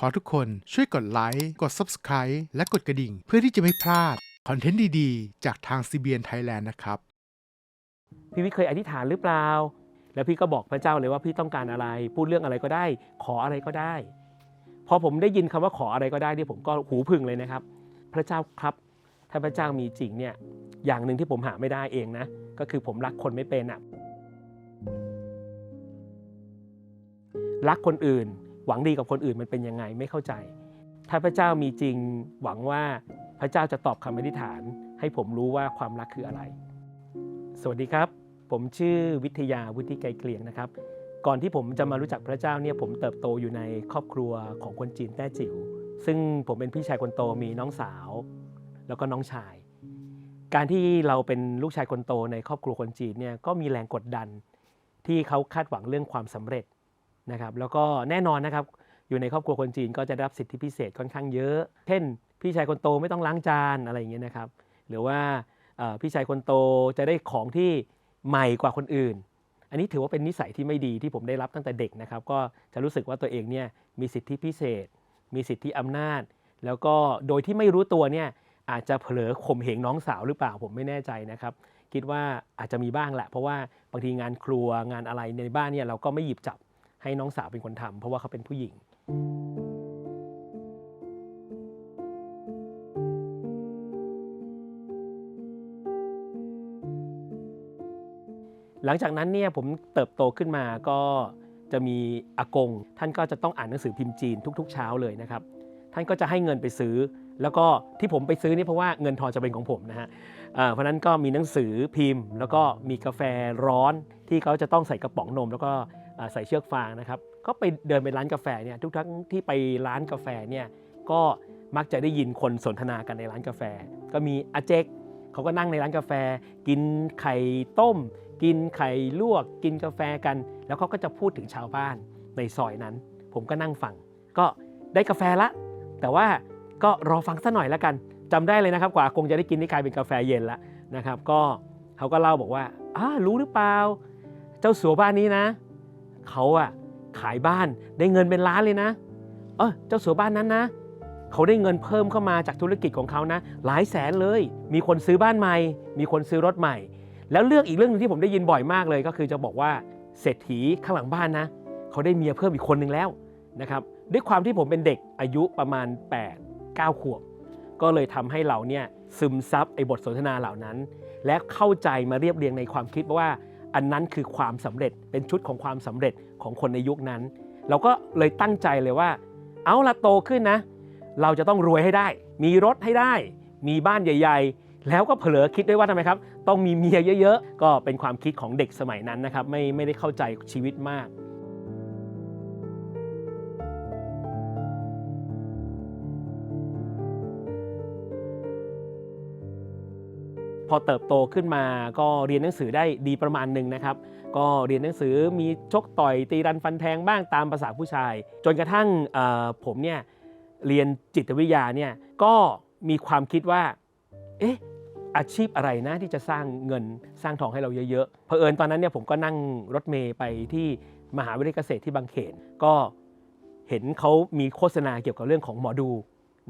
ขอทุกคนช่วยกดไลค์กด Subscribe และกดกระดิ่ง เพื่อที่จะไม่พลาด คอนเทนต์ดีๆ จากทาง CBN Thailand นะครับ พี่วิทย์เคยอธิษฐานหรือเปล่า แล้วพี่ก็บอกพระเจ้าเลยว่าพี่ต้องการอะไร พูดเรื่องอะไรก็ได้ ขออะไรก็ได้ พอผมได้ยินคำว่าขออะไรก็ได้เนี่ผมก็หูพึ่งเลยนะครับ พระเจ้าครับ ถ้าพระเจ้ามีจริงเนี่ย อย่างหนึ่งที่ผมหาไม่ได้เองนะ ก็คือผมรักคนไม่เป็นอะรักคนอื่น หวังดีกับคนอื่นมันเป็นยังไงไม่เข้าใจ ถ้าพระเจ้ามีจริงหวังว่าพระเจ้าจะตอบคำอธิษฐาน ให้ผมรู้ว่าความรักคืออะไร สวัสดีครับ ผมชื่อวิทยาวุฒิไกรเกลียงนะครับ ก่อนที่ผมจะมารู้จักพระเจ้าเนี่ยผมเติบโตอยู่ในครอบครัวของคนจีนแต้จิ๋วซึ่งผมเป็นพี่ชายคนโตมีน้องสาว แล้วก็น้องชาย การที่เราเป็นลูกชายคนโตในครอบครัวคนจีนเนี่ยก็มีแรงกดดัน ที่เขาคาดหวังเรื่องความสำเร็จ นะครับแล้วก็แน่นอนนะครับอยู่ในครอบครัวคนจีนก็จะได้รับสิทธิพิเศษค่อนข้างเยอะ เช่น พี่ชายคนโตไม่ต้องล้างจานอะไรอย่างเงี้ยนะครับหรือว่าพี่ชายคนโตจะได้ของที่ใหม่กว่าคนอื่น อันนี้ถือว่าเป็นนิสัยที่ไม่ดีที่ผมได้รับตั้งแต่เด็กนะครับ ก็จะรู้สึกว่าตัวเองเนี่ยมีสิทธิพิเศษ มีสิทธิอำนาจ แล้วก็โดยที่ไม่รู้ตัวเนี่ยอาจจะเผลอข่มเหงน้องสาวหรือเปล่าผมไม่แน่ใจนะครับ คิดว่าอาจจะมีบ้างแหละ เพราะว่าบางทีงานครัวงานอะไรในบ้านเนี่ยเราก็ไม่หยิบจับ ให้น้องสาวเป็นคนทำเพราะว่าเขาเป็นผู้หญิง หลังจากนั้นเนี่ยผมเติบโตขึ้นมาก็จะมีอากง ท่านก็จะต้องอ่านหนังสือพิมพ์จีนทุก ๆ เช้าเลยนะครับ ท่านก็จะให้เงินไปซื้อ แล้วก็ที่ผมไปซื้อนี่เพราะว่าเงินทองจะเป็นของผมนะฮะเพราะนั้นก็มีหนังสือพิมพ์ แล้วก็มีกาแฟร้อนที่เขาจะต้องใส่กระป๋องนม แล้วก็ ใส่เชือกฟางนะครับ ก็ไปเดินไปร้านกาแฟเนี่ยทุกครั้งที่ไปร้านกาแฟเนี่ยก็มักจะได้ยินคนสนทนากันในร้านกาแฟ ก็มีอาเจกเขาก็นั่งในร้านกาแฟ กินไข่ต้ม กินไข่ลวก กินกาแฟกัน แล้วเขาก็จะพูดถึงชาวบ้านในซอยนั้น ผมก็นั่งฟัง ก็ได้กาแฟละ แต่ว่าก็รอฟังสักหน่อยแล้วกันจำได้เลยนะครับกว่าคงจะได้กินนี่กลายเป็นกาแฟเย็นล้วนะครับ ก็เขาก็เล่าบอกว่าอ้ารู้หรือเปล่า เจ้าสัวบ้านนี้นะ เขาอะขายบ้านได้เงินเป็นล้านเลยนะ เออเจ้าสัวบ้านนั้นนะ เขาได้เงินเพิ่มเข้ามาจากธุรกิจของเขานะ หลายแสนเลย มีคนซื้อบ้านใหม่ มีคนซื้อรถใหม่ แล้วเรื่องอีกเรื่องหนึงที่ผมได้ยินบ่อยมากเลย ก็คือจะบอกว่าเศรษฐีข้างหลังบ้านนะ เขาได้เมียเพิ่มอีกคนหนึ่งแล้วนะครับ ด้วยความที่ผมเป็นเด็กอายุประมาณ 8 9 ขวบ ก็เลยทำให้เราเนี่ยซึมซับไอ้บทสนทนาเหล่านั้น และเข้าใจมาเรียบเรียงในความคิดว่า อันนั้นคือความสำเร็จเป็นชุดของความสำเร็จของคนในยุคนั้น เราก็เลยตั้งใจเลยว่า เอาละโตขึ้นนะ เราจะต้องรวยให้ได้ มีรถให้ได้ มีบ้านใหญ่ ๆ แล้วก็เผลอคิดด้วยว่าทำไมครับ ต้องมีเมียเยอะ ๆ ก็เป็นความคิดของเด็กสมัยนั้นนะครับไม่ไม่ได้เข้าใจชีวิตมาก พอเติบโตขึ้นมาก็เรียนหนังสือได้ดีประมาณหนึ่งนะครับ ก็เรียนหนังสือมีชกต่อยตีรันฟันแทงบ้างตามภาษาผู้ชาย จนกระทั่งผมเนี่ยเรียนจิตวิทยาเนี่ยก็มีความคิดว่า เอ๊ะอาชีพอะไรนะที่จะสร้างเงินสร้างทองให้เราเยอะๆเผอิญตอนนั้นเนี่ยผมก็นั่งรถเมย์ไปที่มหาวิทยาลัยเกษตรที่บางเขน ก็เห็นเขามีโฆษณาเกี่ยวกับเรื่องของหมอดู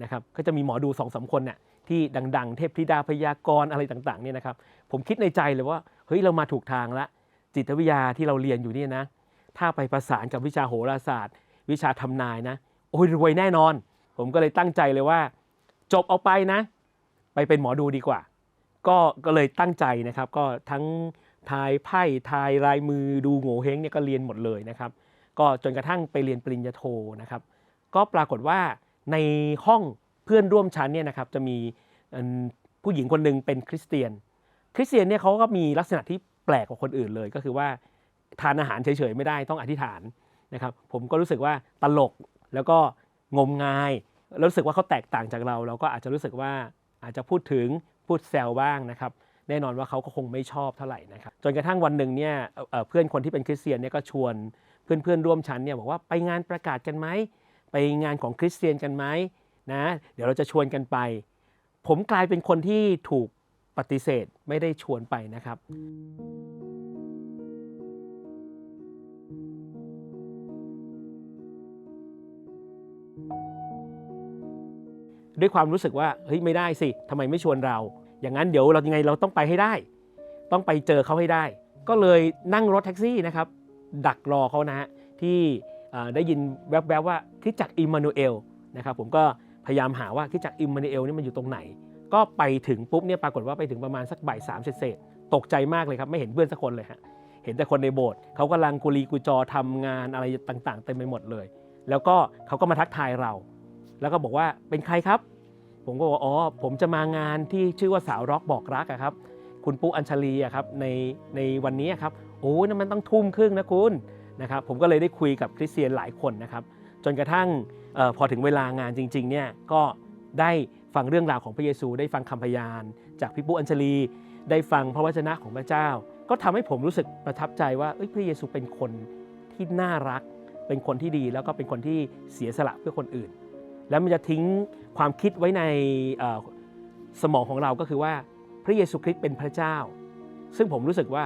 นะครับก็จะมีหมอดูสองสามคนน่ะ ที่ดัง ๆ เทพธิดาพยากรณ์อะไรต่างๆเนี่ยนะครับ ผมคิดในใจเลยว่าเฮ้ยเรามาถูกทางละ จิตวิทยาที่เราเรียนอยู่เนี่ยนะ ถ้าไปประสานกับวิชาโหราศาสตร์ วิชาทำนายนะ โอ้ยรวยแน่นอน ผมก็เลยตั้งใจเลยว่า จบเอาไปนะ ไปเป็นหมอดูดีกว่า ก็ก็เลยตั้งใจนะครับ ก็ทั้งทายไพ่ทายลายมือดูโง่เฮงเนี่ยก็เรียนหมดเลยนะครับ ก็จนกระทั่งไปเรียนปริญญาโทนะครับ ก็ปรากฏว่าในห้องเพื่อนร่วมชั้นเนี่ยนะครับจะมี ผู้หญิงคนหนึ่งเป็นคริสเตียน คริสเตียนเนี่ยเขาก็มีลักษณะที่แปลกกว่าคนอื่นเลย ก็คือว่าทานอาหารเฉยๆไม่ได้ต้องอธิษฐานนะครับ ผมก็รู้สึกว่าตลกแล้วก็งมงายแล้วรู้สึกว่าเขาแตกต่างจากเรา เราก็อาจจะรู้สึกว่าอาจจะพูดถึงพูดแซวบ้างนะครับ แน่นอนว่าเขาก็คงไม่ชอบเท่าไหร่นะครับจนกระทั่งวันหนึ่งเนี่ยเอ่อเอ่อเพื่อนคนที่เป็นคริสเตียนเนี่ยก็ชวนเพื่อนๆร่วมชั้นเนี่ยบอกว่าไปงานประกาศกันไหมไปงานของคริสเตียนกันไหมนะเดี๋ยวเราจะชวนกันไป ผมกลายเป็นคนที่ถูกปฏิเสธไม่ได้ชวนไปนะครับ ด้วยความรู้สึกว่าเฮ้ยไม่ได้สิทำไมไม่ชวนเรา อย่างนั้นเดี๋ยวเรายังไงเราต้องไปให้ได้ ต้องไปเจอเขาให้ได้ ก็เลยนั่งรถแท็กซี่นะครับ ดักรอเขานะฮะที่ได้ยินแวบๆว่าคริสตจักรอิมมานูเอลนะครับผมก็ พยายามหาว่าคริสตจักรอิมมานูเอลนี่มันอยู่ตรงไหน ก็ไปถึงปุ๊บเนี่ยปรากฏว่าไปถึงประมาณสักบ่ายสามเศษตกใจมากเลยครับไม่เห็นเพื่อนสักคนเลยฮะเห็นแต่คนในโบสถ์เขากำลังกุลีกุจอทำงานอะไรต่างๆเต็มไปหมดเลย แล้วก็เขาก็มาทักทายเรา แล้วก็บอกว่าเป็นใครครับ ผมก็บอกอ๋อผมจะมางานที่ชื่อว่าสาวร็อกบอกรักอะครับ คุณปุ๊อัญชลีอะครับในในวันนี้ครับโอ้ยนั่นมันต้องทุ่มครึ่งนะคุณนะครับผมก็เลยได้คุยกับคริสเตียนหลายคนนะครับ จนกระทั่งออพอถึงเวลางานจริงๆเนี่ยก็ได้ฟังเรื่องราวของพระเยซู ได้ฟังคำพยาน จากพี่ปุ๊อัญชลี ได้ฟังพระวจนะของพระเจ้า ก็ทำให้ผมรู้สึกประทับใจว่าเอ้ยพระเยซูเป็นคนที่น่ารัก เป็นคนที่ดีแล้วก็เป็นคนที่เสียสละเพื่อคนอื่น แล้วมันจะทิ้งความคิดไว้ในสมองของเราก็คือว่าพระเยซูคริสต์เป็นพระเจ้า ซึ่งผมรู้สึกว่า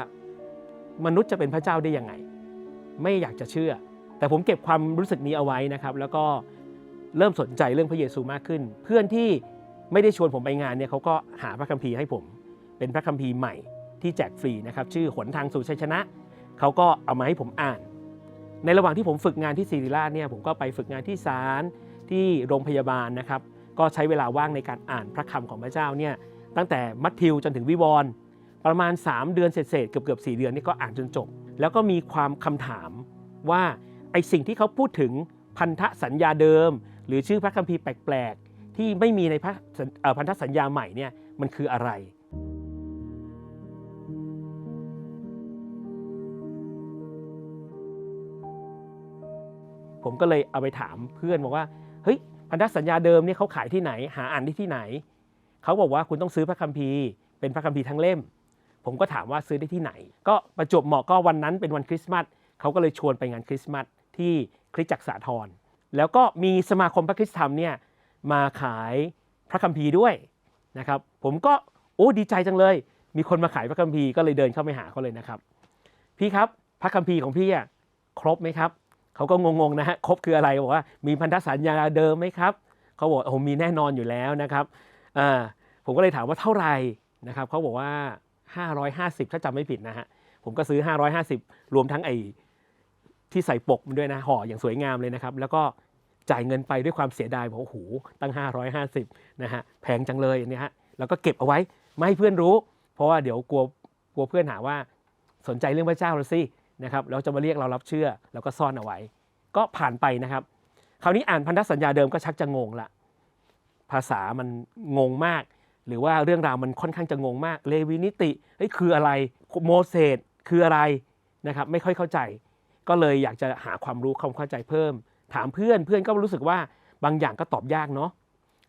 มนุษย์จะเป็นพระเจ้าได้ยังไง ไม่อยากจะเชื่อ แต่ผมเก็บความรู้สึกนี้เอาไว้นะครับ แล้วก็เริ่มสนใจเรื่องพระเยซูมากขึ้น เพื่อนที่ไม่ได้ชวนผมไปงานเนี่ยเขาก็หาพระคัมภีร์ให้ผม เป็นพระคัมภีร์ใหม่ที่แจกฟรีนะครับ ชื่อหนทางสู่ชัยชนะ เขาก็เอามาให้ผมอ่าน ในระหว่างที่ผมฝึกงานที่ศิริราชเนี่ยผมก็ไปฝึกงานที่ศาลที่โรงพยาบาลนะครับ ก็ใช้เวลาว่างในการอ่านพระคำของพระเจ้าเนี่ยตั้งแต่มัทธิวจนถึงวิวรณ์ประมาณ 3 เดือนเศษๆเกือบเกือบๆ4เดือนนี่ก็อ่านจนจบ แล้วก็มีความคำถามว่า ไอสิ่งที่เขาพูดถึงพันธสัญญาเดิม หรือชื่อพระคัมภีร์แปลกๆ ที่ไม่มีในพระสัญเอ่อพันธสัญญาใหม่เนี่ยมันคืออะไรผมก็เลยเอาไปถามเพื่อนบอกว่าเฮ้ยพันธสัญญาเดิมเนี่ยเขาขายที่ไหน หาอ่านได้ที่ไหน เขาบอกว่าคุณต้องซื้อพระคัมภีร์เป็นพระคัมภีร์ทั้งเล่ม ผมก็ถามว่าซื้อได้ที่ไหน ก็ประจวบเหมาะก็วันนั้นเป็นวันคริสต์มาสเขาก็เลยชวนไปงานคริสต์มาส ที่คริสตจักรสาธรแล้วก็มีสมาคมพระคริสตธรรมเนี่ยมาขายพระคัมภีร์ด้วยนะครับ ผมก็โอ้ดีใจจังเลย มีคนมาขายพระคัมภีร์ก็เลยเดินเข้าไปหาเขาเลยนะครับ พี่ครับพระคัมภีร์ของพี่อะครบไหมครับเขาก็งงๆนะฮะครบคืออะไรบอกว่ามีพันธสัญญาเดิมไหมครับเขาบอกโอ้มีแน่นอนอยู่แล้วนะครับผมก็เลยถามว่าเท่าไหร่นะครับเขาบอกว่า 550 ถ้าจำไม่ผิดนะฮะผมก็ซื้อ 550 รวมทั้งไอ ที่ใส่ปกมันด้วยนะห่ออย่างสวยงามเลยนะครับ แล้วก็จ่ายเงินไปด้วยความเสียดายบอกโอ้โหตั้ง 550นะฮะแพงจังเลยอันเนี้ยฮะแล้วก็เก็บเอาไว้ไม่ให้เพื่อนรู้ เพราะว่าเดี๋ยวกลัวกลัวเพื่อนหาว่าสนใจเรื่องพระเจ้าเราสินะครับแล้วจะมาเรียกเรารับเชื่อแล้วก็ซ่อนเอาไว้ ก็ผ่านไปนะครับ คราวนี้อ่านพันธสัญญาเดิมก็ชักจะงงละภาษามันงงมาก หรือว่าเรื่องราวมันค่อนข้างจะงงมากเลวีนิติเฮ้ยคืออะไรโมเสสคืออะไรนะครับไม่ค่อยเข้าใจ ก็เลยอยากจะหาความรู้ความเข้าใจเพิ่ม ถามเพื่อนเพื่อนก็รู้สึกว่าบางอย่างก็ตอบยากเนาะ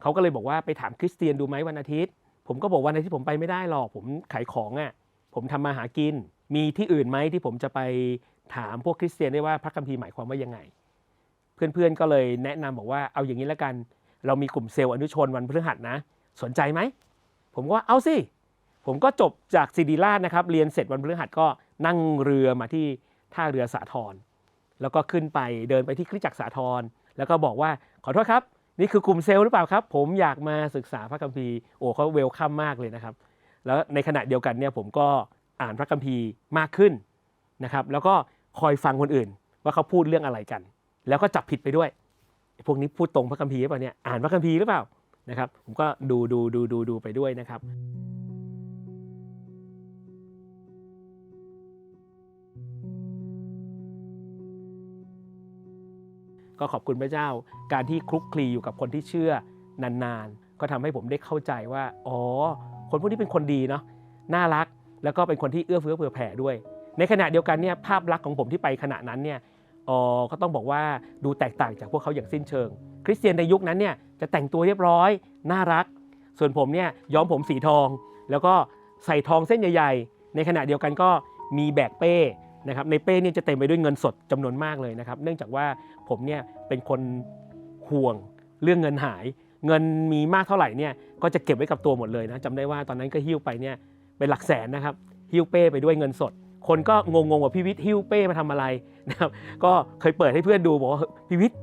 เขาก็เลยบอกว่าไปถามคริสเตียนดูไหมวันอาทิตย์ ผมก็บอกวันอาทิตย์ผมไปไม่ได้หรอก ผมขายของอะ่ะผมทำมาหากิน มีที่อื่นไหมที่ผมจะไปถามพวกคริสเตียนได้ว่าพระคัมภีร์หมายความว่ายังไง เพื่อนๆก็เลยแนะนำบอกว่าเอาอย่างนี้แล้วกัน เรามีกลุ่มเซลล์อนุชนวันพฤหัสนะ สนใจไหมผมก็ว่าเอาสิผมก็จบจากศิริราชนะครับ เรียนเสร็จวันพฤหัสก็นั่งเรือมาที่ ท่าเรือสาทรแล้วก็ขึ้นไปเดินไปที่คริจักรสาทรแล้วก็บอกว่าขอโทษครับ นี่คือกลุ่มเซลล์หรือเปล่าครับ ผมอยากมาศึกษาพระคัมภีร์โอ้เขาเวลคัมมากเลยนะครับ แล้วในขณะเดียวกันเนี่ยผมก็อ่านพระคัมภีร์มากขึ้นนะครับ แล้วก็คอยฟังคนอื่น ว่าเขาพูดเรื่องอะไรกัน แล้วก็จับผิดไปด้วยพวกนี้พูดตรงพระคัมภีร์หรือเปล่าเนี่ยอ่านพระคัมภีร์หรือเปล่านะครับ ผมก็ดูดูดูดูดูไปด้วยนะครับ ก็ขอบคุณพระเจ้า การที่คลุกคลีอยู่กับคนที่เชื่อนานๆ ก็ทำให้ผมได้เข้าใจว่าอ๋อคนพวกนี้เป็นคนดีเนาะน่ารักแล้วก็เป็นคนที่เอื้อเฟื้อเผื่อแผ่ด้วย ในขณะเดียวกันเนี่ยภาพลักษณ์ของผมที่ไปขณะนั้นเนี่ยอ๋อก็ต้องบอกว่าดูแตกต่างจากพวกเขาอย่างสิ้นเชิง คริสเตียนในยุคนั้นเนี่ยจะแต่งตัวเรียบร้อยน่ารัก ส่วนผมเนี่ยย้อมผมสีทอง แล้วก็ใส่ทองเส้นใหญ่ๆ ในขณะเดียวกันก็มีแบกเป้นะครับในเป้เนี่ยจะเต็มไปด้วยเงินสดจำนวนมากเลยนะครับ เนื่องจากว่า ผมเนี่ยเป็นคนห่วงเรื่องเงินหาย เงินมีมากเท่าไหร่เนี่ยก็จะเก็บไว้กับตัวหมดเลยนะจำได้ว่าตอนนั้นก็หิ้วไปเนี่ยเป็นหลักแสนนะครับหิ้วเป้ไปด้วยเงินสด คนก็งงๆว่าพี่วิทย์หิ้วเป้มาทำอะไรนะครับก็เคยเปิดให้เพื่อนดูบอกว่าพี่วิทย์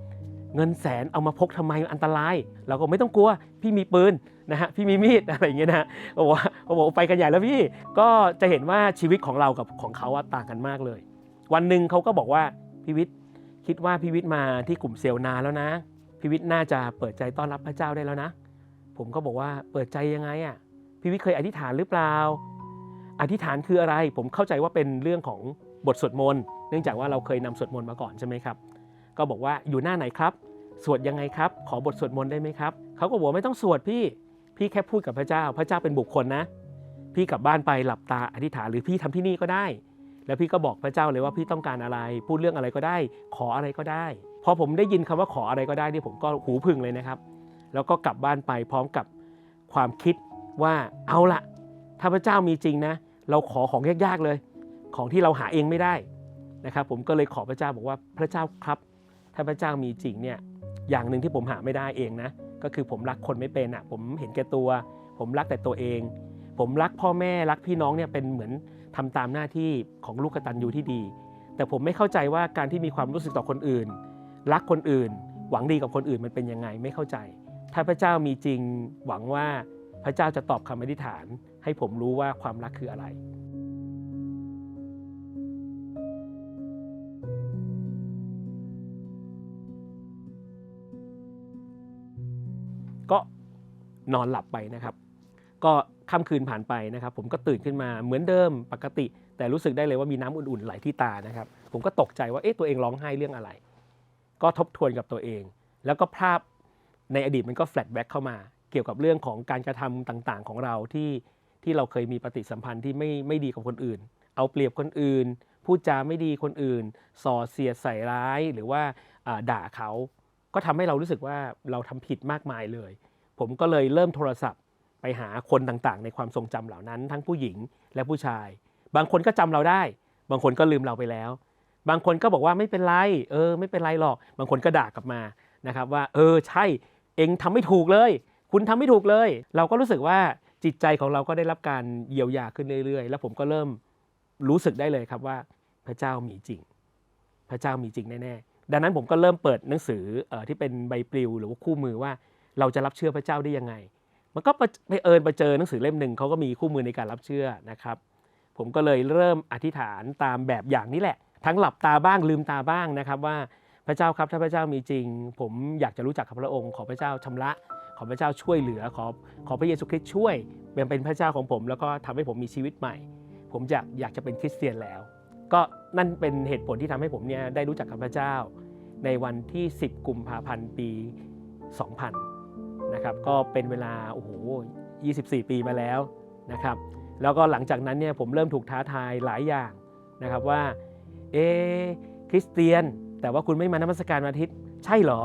เงินแสนเอามาพกทำไมอันตรายเราก็ไม่ต้องกลัวพี่มีปืนนะฮะพี่มีมีดอะไรอย่างเงี้ยนะเขาบอกว่าเขาบอกว่าไปกันใหญ่แล้วพี่ก็จะเห็นว่าชีวิตของเรากับของเขาต่างกันมากเลย วันหนึ่งเขาก็บอกว่าพิวิทย์ คิดว่าพิวิทย์มาที่กลุ่มเซลนานแล้วนะพิวิทย์น่าจะเปิดใจต้อนรับพระเจ้าได้แล้วนะ ผมก็บอกว่าเปิดใจยังไงอะพิวิทย์เคยอธิษฐานหรือเปล่า อธิษฐานคืออะไร ผมเข้าใจว่าเป็นเรื่องของบทสวดมนต์เนื่องจากว่าเราเคยนำสวดมนต์มาก่อนใช่ไหมครับ ก็บอกว่าอยู่หน้าไหนครับ สวดยังไงครับ ขอบทสวดมนต์ได้ไหมครับเขาก็บอกว่าไม่ต้องสวดพี่พี่แค่พูดกับพระเจ้า พระเจ้าเป็นบุคคลนะ พี่กลับบ้านไปหลับตาอธิษฐานหรือพี่ทำที่นี่ก็ได้ แล้วพี่ก็บอกพระเจ้าเลยว่าพี่ต้องการอะไร พูดเรื่องอะไรก็ได้ ขออะไรก็ได้ พอผมได้ยินคำว่าขออะไรก็ได้นี่ผมก็หูพึ่งเลยนะครับ แล้วก็กลับบ้านไปพร้อมกับความคิดว่าเอาละถ้าพระเจ้ามีจริงนะ เราขอของยากๆเลย ของที่เราหาเองไม่ได้นะครับ ผมก็เลยขอพระเจ้าบอกว่าพระเจ้าครับ ถ้าพระเจ้ามีจริงเนี่ยอย่างหนึ่งที่ผมหาไม่ได้เองนะก็คือผมรักคนไม่เป็นอะผมเห็นแก่ตัว ผมรักแต่ตัวเอง ผมรักพ่อแม่รักพี่น้องเนี่ยเป็นเหมือน ทำตามหน้าที่ของลูกกตัญญูที่ดี แต่ผมไม่เข้าใจว่าการที่มีความรู้สึกต่อคนอื่น รักคนอื่น หวังดีกับคนอื่นมันเป็นยังไงไม่เข้าใจ ถ้าพระเจ้ามีจริงหวังว่าพระเจ้าจะตอบคำอธิษฐาน ให้ผมรู้ว่าความรักคืออะไรก็นอนหลับไปนะครับ ก็ค่ำคืนผ่านไปนะครับ ผมก็ตื่นขึ้นมาเหมือนเดิมปกติ แต่รู้สึกได้เลยว่ามีน้ำอุ่นๆไหลที่ตานะครับ ผมก็ตกใจว่าเอ๊ะตัวเองร้องไห้เรื่องอะไร ก็ทบทวนกับตัวเอง แล้วก็ภาพในอดีตมันก็แฟลชแบ็กเข้ามา เกี่ยวกับเรื่องของการกระทำต่างๆ ของเราที่ที่เราเคยมีปฏิสัมพันธ์ที่ไม่ไม่ดีกับคนอื่น เอาเปรียบคนอื่นพูดจาไม่ดีคนอื่น ส่อเสียดใส่ร้ายหรือว่าอ่าด่าเขาก็ทำให้เรารู้สึกว่าเราทำผิดมากมายเลย ผมก็เลยเริ่มโทรศัพท์ ไปหาคนต่างๆ ในความทรงจำเหล่านั้น ทั้งผู้หญิงและผู้ชาย บางคนก็จำเราได้ บางคนก็ลืมเราไปแล้ว บางคนก็บอกว่าไม่เป็นไร เออ ไม่เป็นไรหรอก บางคนก็ด่ากลับมานะครับว่า เออใช่เองทำไม่ถูกเลย คุณทำไม่ถูกเลย เราก็รู้สึกว่าจิตใจของเราก็ได้รับการเยียวยาขึ้นเรื่อยๆ แล้วผมก็เริ่มรู้สึกได้เลยครับว่าพระเจ้ามีจริง พระเจ้ามีจริงแน่ๆดังนั้นผมก็เริ่มเปิดหนังสือออที่เป็นใบปลิวหรือว่าคู่มือว่าเราจะรับเชื่อพระเจ้าได้ยังไง มันก็ไปเอิญไปเจอหนังสือเล่มหนึ่งเขาก็มีคู่มือในการรับเชื่อนะครับ ผมก็เลยเริ่มอธิษฐานตามแบบอย่างนี้แหละ ทั้งหลับตาบ้างลืมตาบ้างนะครับว่าพระเจ้าครับถ้าพระเจ้ามีจริง ผมอยากจะรู้จักกับพระองค์ขอพระเจ้าชำระขอพระเจ้าช่วยเหลือขอขอพระเยซูคริสต์ช่วยเป็นเป็นพระเจ้าของผม แล้วก็ทำให้ผมมีชีวิตใหม่ ผมอยากอยากจะเป็นคริสเตียนแล้ว ก็นั่นเป็นเหตุผลที่ทำให้ผมเนี่ยได้รู้จักกับพระเจ้า ในวันที่ 10 กุมภาพันธ์ปี 2000 นะครับก็เป็นเวลาโอ้โห24 ปีมาแล้วนะครับแล้วก็หลังจากนั้นเนี่ยผมเริ่มถูกท้าทายหลายอย่างนะครับว่าเอะคริสเตียน แต่ว่าคุณไม่มานมัสการวันอาทิตย์ใช่เหรอ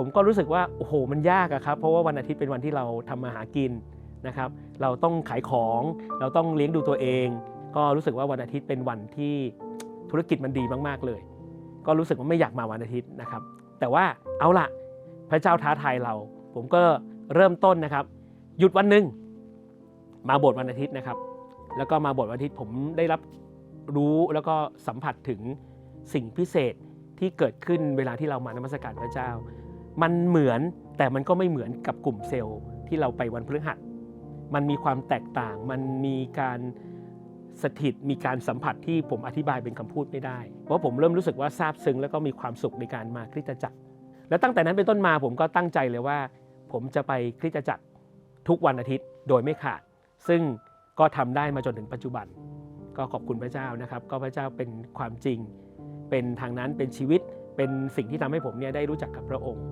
ผมก็รู้สึกว่าโอ้โหมันยากอะครับเพราะว่าวันอาทิตย์เป็นวันที่เราทำมาหากินนะครับ เราต้องขายของ เราต้องเลี้ยงดูตัวเอง ก็รู้สึกว่าวันอาทิตย์เป็นวันที่ธุรกิจมันดีมากๆเลย ก็รู้สึกว่าไม่อยากมาวันอาทิตย์นะครับ แต่ว่าเอาละพระเจ้าท้าทายเรา ผมก็เริ่มต้นนะครับ หยุดวันหนึ่งมาโบสถ์วันอาทิตย์นะครับ แล้วก็มาโบสถ์วันอาทิตย์ผมได้รับรู้แล้วก็สัมผัสถึงสิ่งพิเศษที่เกิดขึ้นเวลาที่เรามานมัสการพระเจ้า มันเหมือนแต่มันก็ไม่เหมือนกับกลุ่มเซลล์ที่เราไปวันพฤหัส มันมีความแตกต่าง มันมีการ สถิตมีการสัมผัสที่ผมอธิบายเป็นคำพูดไม่ได้ เพราะผมเริ่มรู้สึกว่าซาบซึ้งแล้วก็มีความสุขในการมาคริสตจักร และตั้งแต่นั้นเป็นต้นมาผมก็ตั้งใจเลยว่า ผมจะไปคริสตจักรทุกวันอาทิตย์โดยไม่ขาด ซึ่งก็ทำได้มาจนถึงปัจจุบัน ก็ขอบคุณพระเจ้านะครับ ก็พระเจ้าเป็นความจริง เป็นทางนั้นเป็นชีวิตเป็นสิ่งที่ทำให้ผมเนี่ยได้รู้จักกับพระองค์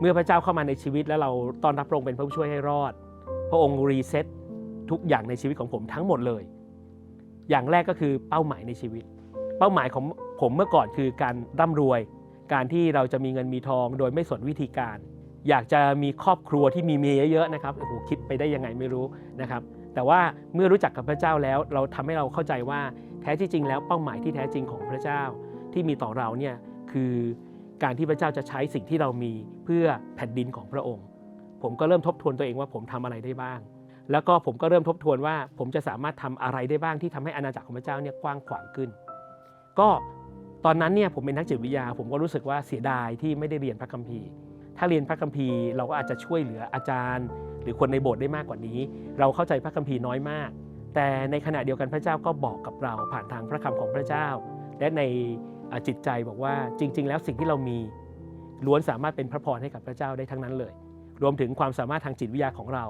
เมื่อพระเจ้าเข้ามาในชีวิตแล้วเราตอนรับพระองค์เป็นผู้ช่วยให้รอด พระองค์รีเซ็ตทุกอย่างในชีวิตของผมทั้งหมดเลย อย่างแรกก็คือเป้าหมายในชีวิต เป้าหมายของผมเมื่อก่อนคือการร่ำรวย การที่เราจะมีเงินมีทองโดยไม่สนวิธีการ อยากจะมีครอบครัวที่มีเมียเยอะๆนะครับโอ้โหคิดไปได้ยังไงไม่รู้นะครับ แต่ว่าเมื่อรู้จักกับพระเจ้าแล้วเราทำให้เราเข้าใจว่าแท้ที่จริงแล้วเป้าหมายที่แท้จริงของพระเจ้าที่มีต่อเราเนี่ยคือ การที่พระเจ้าจะใช้สิ่งที่เรามีเพื่อแผ่นดินของพระองค์ ผมก็เริ่มทบทวนตัวเองว่าผมทำอะไรได้บ้าง แล้วก็ผมก็เริ่มทบทวนว่า ผมจะสามารถทำอะไรได้บ้างที่ทำให้อาณาจักรของพระเจ้าเนี่ยกว้างขวางขึ้น ก็ตอนนั้นเนี่ยผมเป็นนักจิตวิทยา ผมก็รู้สึกว่าเสียดายที่ไม่ได้เรียนพระคัมภีร์ ถ้าเรียนพระคัมภีร์เราก็อาจจะช่วยเหลืออาจารย์ หรือคนในโบสถ์ได้มากกว่านี้ เราเข้าใจพระคัมภีร์น้อยมาก แต่ในขณะเดียวกันพระเจ้าก็บอกกับเราผ่านทางพระคำของพระเจ้า และใน จิตใจบอกว่าจริง ๆ แล้วสิ่งที่เรามีล้วนสามารถเป็นพระพรให้กับพระเจ้าได้ทั้งนั้นเลย รวมถึงความสามารถทางจิตวิทยาของเรา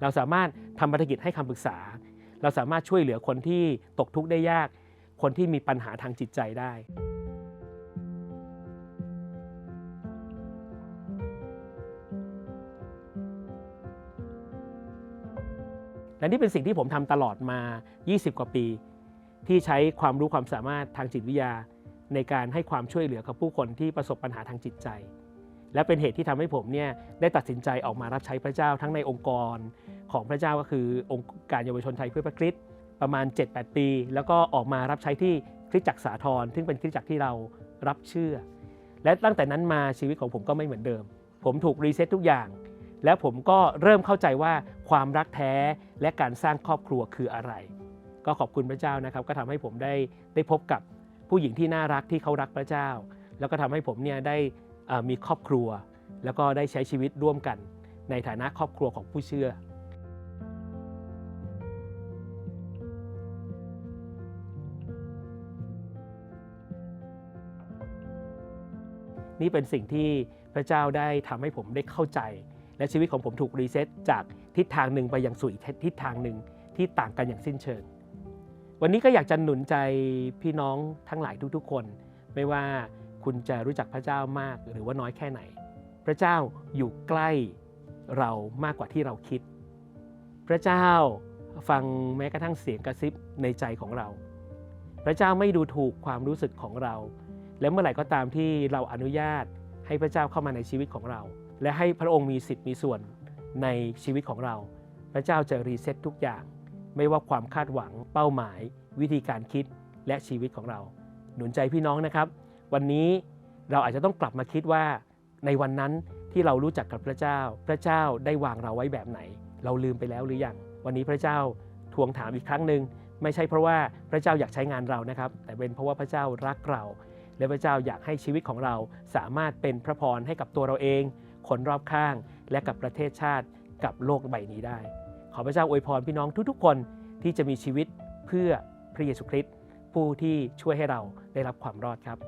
เราสามารถทำภารกิจให้คำปรึกษา เราสามารถช่วยเหลือคนที่ตกทุกข์ได้ยาก คนที่มีปัญหาทางจิตใจได้และนี่เป็นสิ่งที่ผมทำตลอดมา 20 กว่าปี ที่ใช้ความรู้ความสามารถทางจิตวิทยา ในการให้ความช่วยเหลือกับผู้คนที่ประสบปัญหาทางจิตใจ และเป็นเหตุที่ทำให้ผมเนี่ยได้ตัดสินใจออกมารับใช้พระเจ้าทั้งในองค์กรของพระเจ้าก็คือองค์การเยาวชนไทยเพื่อพระคริสต์ประมาณ 7-8 ปี แล้วก็ออกมารับใช้ที่คริสตจักรสาธรซึ่งเป็นคริสตจักรที่เรารับเชื่อ และตั้งแต่นั้นมาชีวิตของผมก็ไม่เหมือนเดิม ผมถูกรีเซ็ตทุกอย่าง แล้วผมก็เริ่มเข้าใจว่าความรักแท้และการสร้างครอบครัวคืออะไร ก็ขอบคุณพระเจ้านะครับ ก็ทำให้ผมได้ได้พบกับ ผู้หญิงที่น่ารักที่เขารักพระเจ้า แล้วก็ทำให้ผมเนี่ยได้มีครอบครัว แล้วก็ได้ใช้ชีวิตร่วมกัน ในฐานะครอบครัวของผู้เชื่อ นี่เป็นสิ่งที่พระเจ้าได้ทำให้ผมได้เข้าใจ และชีวิตของผมถูกรีเซ็ตจากทิศทางหนึ่งไปยังสู่อีกทิศทางหนึ่งที่ต่างกันอย่างสิ้นเชิง วันนี้ก็อยากจะหนุนใจพี่น้องทั้งหลายทุกๆคน ไม่ว่าคุณจะรู้จักพระเจ้ามากหรือว่าน้อยแค่ไหน พระเจ้าอยู่ใกล้เรามากกว่าที่เราคิด พระเจ้าฟังแม้กระทั่งเสียงกระซิบในใจของเรา พระเจ้าไม่ดูถูกความรู้สึกของเรา และเมื่อไหร่ก็ตามที่เราอนุญาตให้พระเจ้าเข้ามาในชีวิตของเรา และให้พระองค์มีสิทธิ์มีส่วนในชีวิตของเรา พระเจ้าจะรีเซ็ตทุกอย่าง ไม่ว่าความคาดหวัง เป้าหมาย วิธีการคิดและชีวิตของเรา หนุนใจพี่น้องนะครับ วันนี้เราอาจจะต้องกลับมาคิดว่า ในวันนั้นที่เรารู้จักกับพระเจ้า พระเจ้าได้วางเราไว้แบบไหน เราลืมไปแล้วหรือยังวันนี้พระเจ้าทวงถามอีกครั้งหนึ่งไม่ใช่เพราะว่าพระเจ้าอยากใช้งานเรานะครับ แต่เป็นเพราะว่าพระเจ้ารักเรา และพระเจ้าอยากให้ชีวิตของเราสามารถเป็นพระพรให้กับตัวเราเอง คนรอบข้าง และกับประเทศชาติกับโลกใบนี้ได้ ขอพระเจ้าอวยพรพี่น้องทุกๆ คนที่จะมีชีวิตเพื่อพระเยซูคริสต์ผู้ที่ช่วยให้เราได้รับความรอดครับ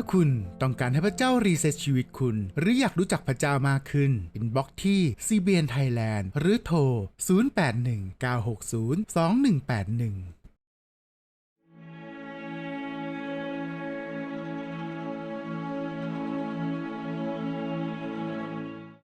ถ้าคุณต้องการให้พระเจ้ารีเซ็ตชีวิตคุณ หรืออยากรู้จักพระเจ้ามากขึ้นอินบ็อกที่ CBN Thailand หรือโทร 0819602181